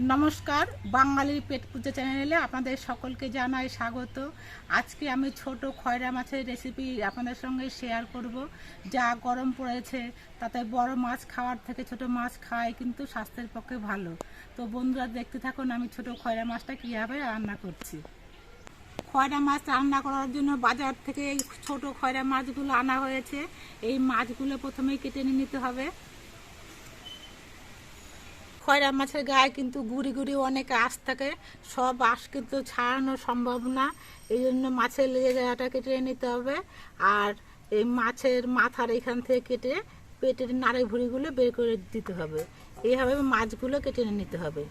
নমস্কার, বাঙালির পেট পুজো চ্যানেলে আপনাদের সকলকে জানাই স্বাগত। আজকে আমি ছোট খয়রা মাছের রেসিপি আপনাদের সঙ্গে শেয়ার করব। যা গরম পড়েছে, তাতে বড় মাছ খাওয়ার থেকে ছোট মাছ খাওয়াই কিন্তু স্বাস্থ্যের পক্ষে ভালো। তো বন্ধুরা, দেখতে থাকুন আমি ছোট খয়রা মাছটা কীভাবে রান্না করছি। খয়রা মাছ রান্না করার জন্য বাজার থেকে এই ছোটো খয়রা মাছগুলো আনা হয়েছে। এই মাছগুলো প্রথমেই কেটে নিতে হবে। খয়রা মাছের গায়ে কিন্তু গুড়ি গুড়ি অনেক আঁশ থাকে। সব আঁশ কিন্তু ছাড়ানো সম্ভব না। এই জন্য মাছের লেগে গাটা কেটে নিতে হবে। আর এই মাছের মাথার এখান থেকে কেটে পেটের নাড়ে ভুড়িগুলো বের করে দিতে হবে। এইভাবে মাছগুলো কেটে নিতে হবে।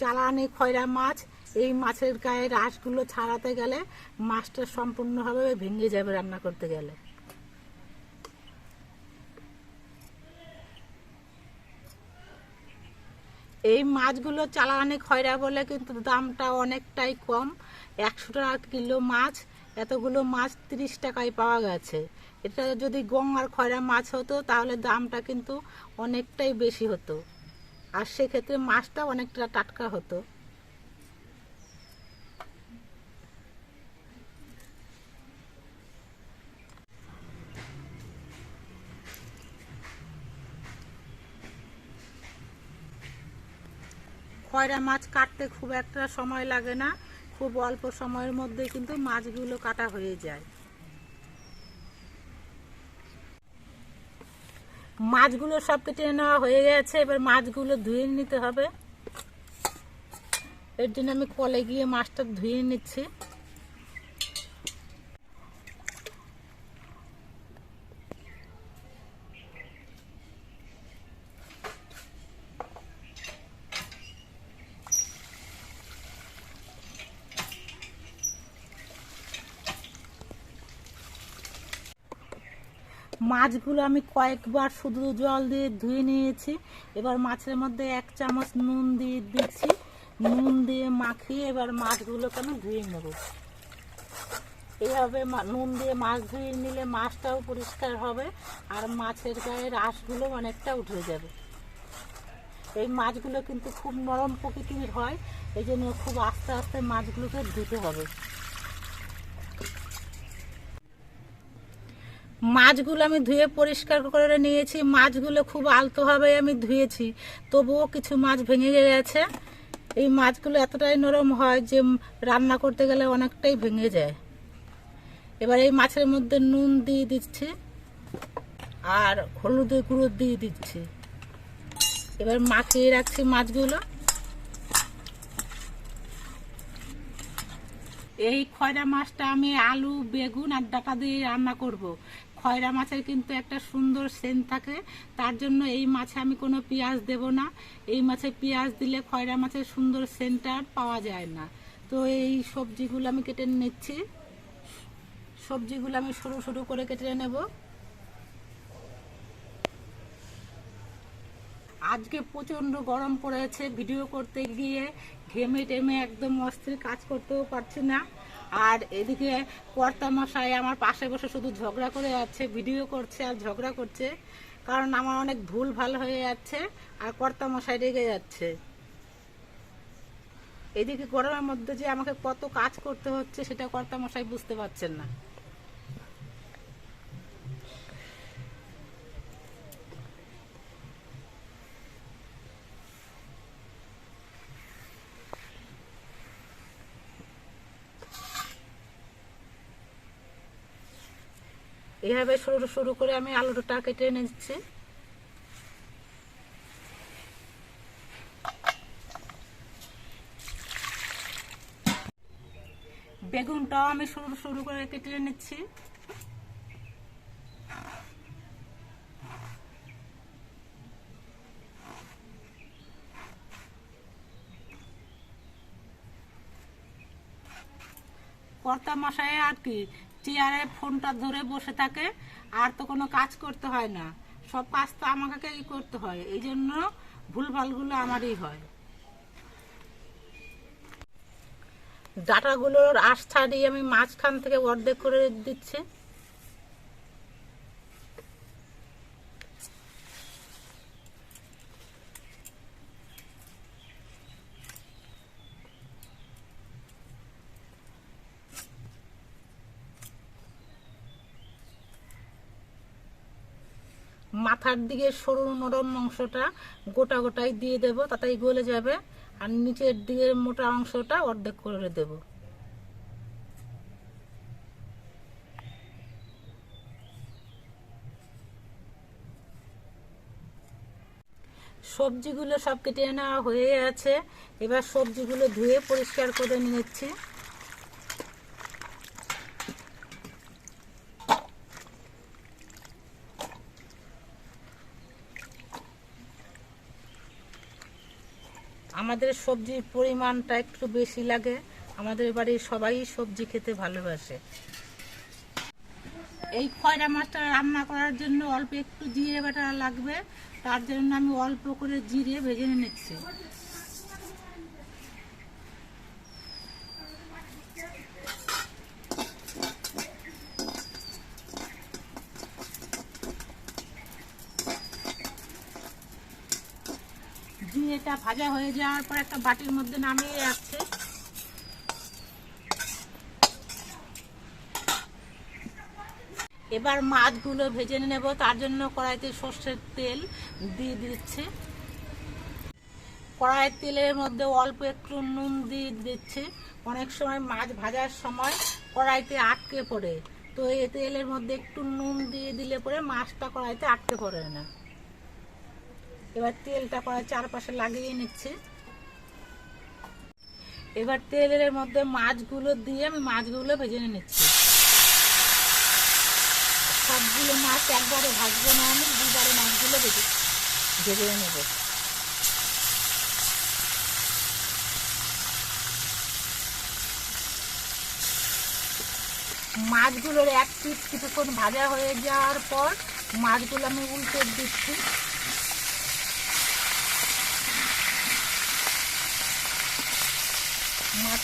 চালানি খয়রা মাছ, এই মাছের গায়ে রাসগুলো ছাড়াতে গেলে মাছটা সম্পূর্ণভাবে ভেঙে যাবে রান্না করতে গেলে। এই মাছগুলো চালানি খয়রা বলে কিন্তু দামটা অনেকটাই কম। একশো টাকা কিলো মাছ, এতগুলো মাছ ত্রিশ টাকায় পাওয়া গেছে। এটা যদি গঙ্গার খয়রা মাছ হতো, তাহলে দামটা কিন্তু অনেকটাই বেশি হতো। আর সেক্ষেত্রে মাছটা অনেকটা টাটকা হতো। খয়রা মাছ কাটতে খুব একটা সময় লাগে না, খুব অল্প সময়ের মধ্যে কিন্তু মাছগুলো কাটা হয়ে যায়। মাছগুলো সব কেটে নেওয়া হয়ে গেছে, এবার মাছগুলো ধুয়ে নিতে হবে। এর জন্য আমি কলে গিয়ে মাছটা ধুয়ে নিচ্ছি। মাছগুলো আমি কয়েকবার শুধু জল দিয়ে ধুয়ে নিয়েছি। এবার মাছের মধ্যে এক চামচ নুন দিয়ে দিচ্ছি। নুন দিয়ে মাখিয়ে এবার মাছগুলোকে আমি ধুয়ে নেব। এইভাবে নুন দিয়ে মাছ ধুয়ে নিলে মাছটাও পরিষ্কার হবে আর মাছের গায়ে রাসগুলো অনেকটা উঠে যাবে। এই মাছগুলো কিন্তু খুব নরম প্রকৃতির হয় এই জন্য খুব আস্তে আস্তে মাছগুলোকে ধুতে হবে। মাছগুলো আমি ধুয়ে পরিষ্কার করে নিয়েছি। মাছগুলো খুব আলতোভাবে আমি ধুয়েছি। তবুও কিছু মাছ ভেঙে গেছে। এই মাছগুলো এতটাই নরম হয় যে রান্না করতে গেলে অনেকটাই ভেঙে যায়। এবার এই মাছের মধ্যে নুন দিয়ে দিচ্ছি আর হলুদের গুঁড়ো দিয়ে দিচ্ছি। এবার মাখিয়ে রাখছি মাছগুলো। এই খয়রা মাছটা আমি আলু, বেগুন আর ডাটা দিয়ে রান্না করব। খয়রা মাছের কিন্তু একটা সুন্দর সেন্ট থাকে। তার জন্য এই মাছে আমি কোনো পেঁয়াজ দেব না। এই মাছে পেঁয়াজ দিলে খয়রা মাছের সুন্দর সেন্টার পাওয়া যায় না। তো এই সবজিগুলো আমি কেটে নিচ্ছি। সবজিগুলো আমি সরু সরু করে কেটে নেব। আজকে প্রচণ্ড গরম পড়েছে। ভিডিও করতে গিয়ে ঘেমে টেমে একদম অস্থির কাজ করতেও পারছি না। আর এদিকে কর্তা মশাই আমার পাশে বসে শুধু ঝগড়া করে যাচ্ছে ভিডিও করছে আর ঝগড়া করছে। কারণ আমার অনেক ভুল ভালো হয়ে যাচ্ছে আর কর্তা মশাই রেগে যাচ্ছে। এদিকে গরমের মধ্যে যে আমাকে কত কাজ করতে হচ্ছে, সেটা কর্তা মশাই বুঝতে পারছেন না। এইভাবে সরু সরু করে আমি আলুটা কেটে নিচ্ছি বেগুনটাও আমি সরু সরু করে কেটে নিচ্ছি কর্তা মশাই আর কি চেয়ারে ফোনটা ধরে বসে থাকে, আর তো কোনো কাজ করতে হয় না। সব কাজ তো আমাকেই করতে হয়, এই জন্য ভুলভালগুলো আমারই হয়। ডাটাগুলোর আশ ছাড়িয়ে আমি মাঝখান থেকে অর্ধেক করে দিচ্ছি। মাথার দিকে সরু নরম অংশটা গোটা গোটাই দিয়ে দেব, তাতেই গলে যাবে। আর নিচের দিকে মোটা অংশটা অর্ধেক করে দেব। সবজিগুলো সব কেটে নেওয়া হয়ে আছে। এবার সবজিগুলো ধুয়ে পরিষ্কার করে নিয়েছি। আমাদের সবজির পরিমাণটা একটু বেশি লাগে। আমাদের বাড়ির সবাই সবজি খেতে ভালোবাসে। এই খয়রা মাছটা রান্না করার জন্য অল্প একটু জিরে বাটা লাগবে। তার জন্য আমি অল্প করে জিরে ভেজে নিচ্ছি। জিরেটা ভাজা হয়ে যাওয়ার পর একটা বাটির মধ্যে নামিয়ে রাখছি। এবার মাছগুলো ভেজে নেব, তার জন্য কড়াইতে সর্ষের তেল দিয়ে দিচ্ছে। কড়াইয়ের তেলের মধ্যে অল্প একটু নুন দিয়ে দিচ্ছে। অনেক সময় মাছ ভাজার সময় কড়াইতে আটকে পড়ে, তো এই তেলের মধ্যে একটু নুন দিয়ে দিলে পরে মাছটা কড়াইতে আটকে পড়ে না। এবার তেলটা চারপাশে লাগিয়ে নিচ্ছে। এবার তেলের মধ্যে মাছগুলো দিয়ে আমি মাছগুলো ভেজে নিচ্ছি। সবগুলো মাছ একবারে ভাজবো না আমি দুবারে মাছগুলো ভেজে ভেজে নেব। মাছগুলোর এক পিস কিছুক্ষণ ভাজা হয়ে যাওয়ার পর মাছগুলো আমি উল্টে দিচ্ছি।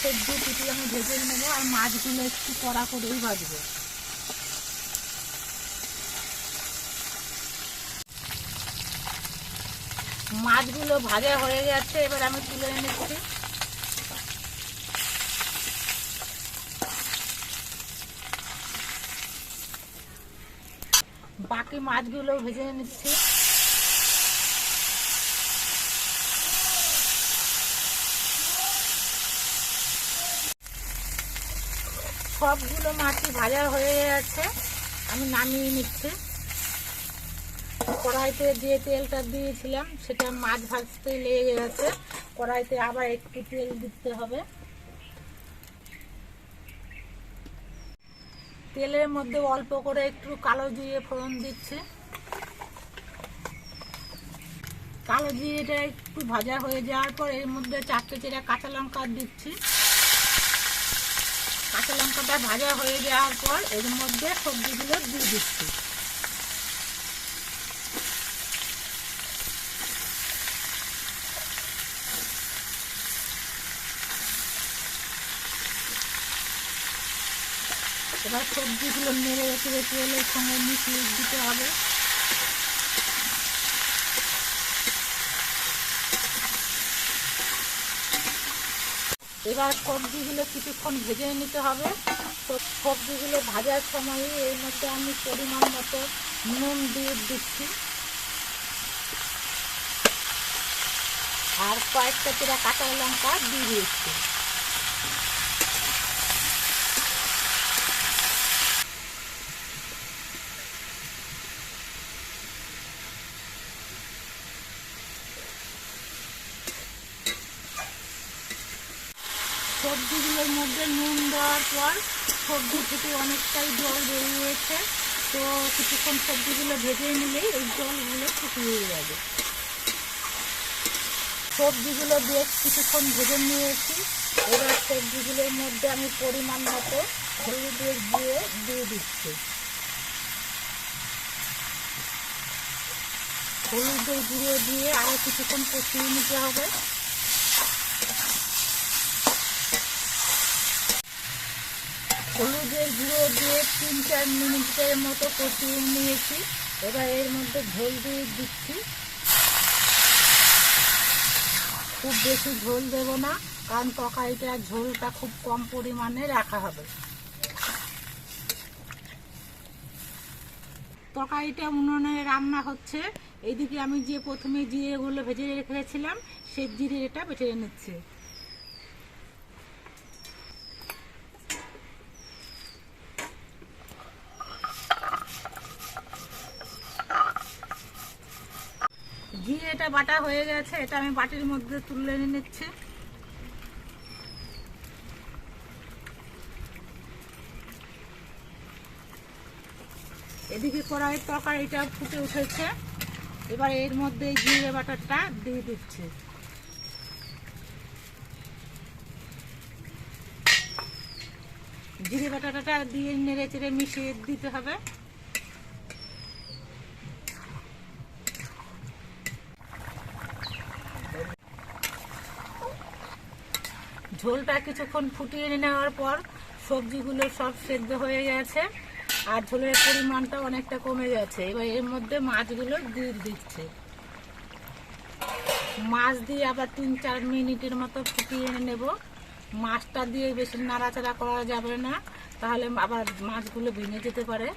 মাছের দু পিটি আমি ভেজে নেব আর মাছগুলো একটু কড়া করেই ভাজবো। মাছগুলো ভাজা হয়ে গেছে, এবার আমি তুলে নিচ্ছি বাকি মাছগুলো ভেজে নিচ্ছি। সবগুলো মাছই ভাজা হয়ে গেছে। আমি নামিয়ে নিচ্ছি। কড়াইতে যে তেলটা দিয়েছিলাম, সেটা মাছ ভাজতে লেগে গেছে। কড়াইতে আবার একটু তেল দিতে হবে। তেলের মধ্যে অল্প করে একটু কালো জিরে ফোড়ন দিচ্ছে। কালো জিরেটা একটু ভাজা হয়ে যাওয়ার পর এর মধ্যে চারটে চেরা কাঁচা লঙ্কা দিচ্ছি। কাঁচা লঙ্কাটা ভাজা হয়ে যাওয়ার পর এর মধ্যে সবজিগুলো দিয়ে দিচ্ছি। এবার সবজিগুলো নেড়ে রেখে তেলের সঙ্গে মিশিয়ে দিতে হবে। এবার সবজিগুলো কিছুক্ষণ ভেজে নিতে হবে। তো সবজিগুলো ভাজার সময় এর মধ্যে আমি পরিমাণ মতো নুন দিয়ে দিচ্ছি। আর কয়েকটা চেরা কাঁচা লঙ্কা দিয়ে দিচ্ছি সবজিগুলোর মধ্যে নুন দেওয়ার পর সবজি থেকে অনেকটাই জল বেরিয়েছে। তো কিছুক্ষণ সবজিগুলো ভেজে নিলেই এই জলগুলো শুকিয়ে যাবে। সবজিগুলো বেশ কিছুক্ষণ ভেজে নিয়েছি। এবার সবজিগুলোর মধ্যে আমি পরিমাণ মতো হলুদের দিয়ে দিয়ে দিচ্ছি। হলুদের গুঁড়ো দিয়ে আরও কিছুক্ষণ কষিয়ে নিতে হবে। হলুদের গুঁড়ো দিয়ে তিন চার মিনিটের মতো কষিয়ে নিয়েছি। এবার এর মধ্যে ঝোল দিয়ে দিচ্ছি। খুব বেশি ঝোল দেব না, কারণ তরকারিটা ঝোলটা খুব কম পরিমাণে রাখা হবে। তরকারিটা উনুনে রান্না হচ্ছে। এইদিকে আমি যে প্রথমে জিরেগুলো ভেজে রেখেছিলাম, সেই জিরে এটা বেটে নিচ্ছে জিরেটা বাটা হয়ে গেছে, এটা আমি বাটির মধ্যে তুলে নিচ্ছি। এদিকে কড়াইয়ের তরকারিটা ফুটে উঠেছে। এবার এর মধ্যে জিরে বাটারটা দিয়ে দিচ্ছে। জিরে বাটাটা দিয়ে নেড়ে চেড়ে মিশিয়ে দিতে হবে। ঝোলটা কিছুক্ষণ ফুটিয়ে নেওয়ার পর সবজিগুলো সব সেদ্ধ হয়ে গেছে। আর ঝোলের পরিমাণটা অনেকটা কমে গেছে। এবার এর মধ্যে মাছগুলো দিয়ে দিচ্ছে। মাছ দিয়ে আবার তিন চার মিনিটের মতো ফুটিয়ে এনে নেব। মাছটা দিয়ে বেশি নাড়াচাড়া করা যাবে না। তাহলে আবার মাছগুলো ভেঙে যেতে পারে।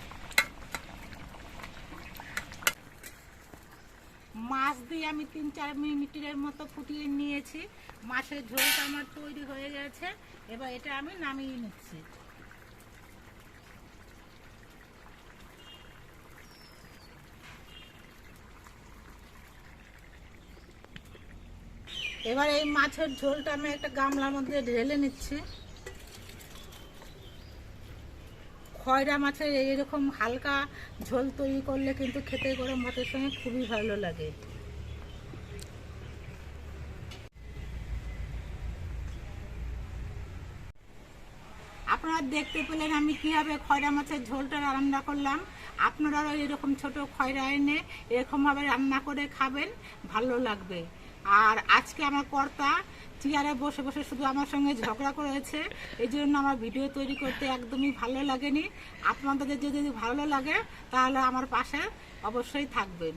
মাছ দিয়ে আমি তিন চার মিনিটের মতো ফুটিয়ে নিয়েছি। মাছের ঝোলটা আমার তৈরি হয়ে গেছে। এবার এটা আমি নামিয়ে নিচ্ছি। এবার এই মাছের ঝোলটা আমি একটা গামলার মধ্যে ঢেলে নিচ্ছি। খয়রা মাছের এইরকম হালকা ঝোল তৈরি করলে কিন্তু খেতে গরম ভাতের সঙ্গে খুবই ভালো লাগে। আপনারা দেখতে পেলেন আমি কীভাবে খয়রা মাছের ঝোলটা রান্না করলাম। আপনারাও এরকম ছোট খয়রা এনে এরকমভাবে রান্না করে খাবেন, ভালো লাগবে। আর আজকে আমার কর্তা চেয়ারে বসে বসে শুধু আমার সঙ্গে ঝগড়া করেছে, এই জন্য আমার ভিডিও তৈরি করতে একদমই ভালো লাগেনি। আপনাদের যদি ভালো লাগে, তাহলে আমার পাশে অবশ্যই থাকবেন।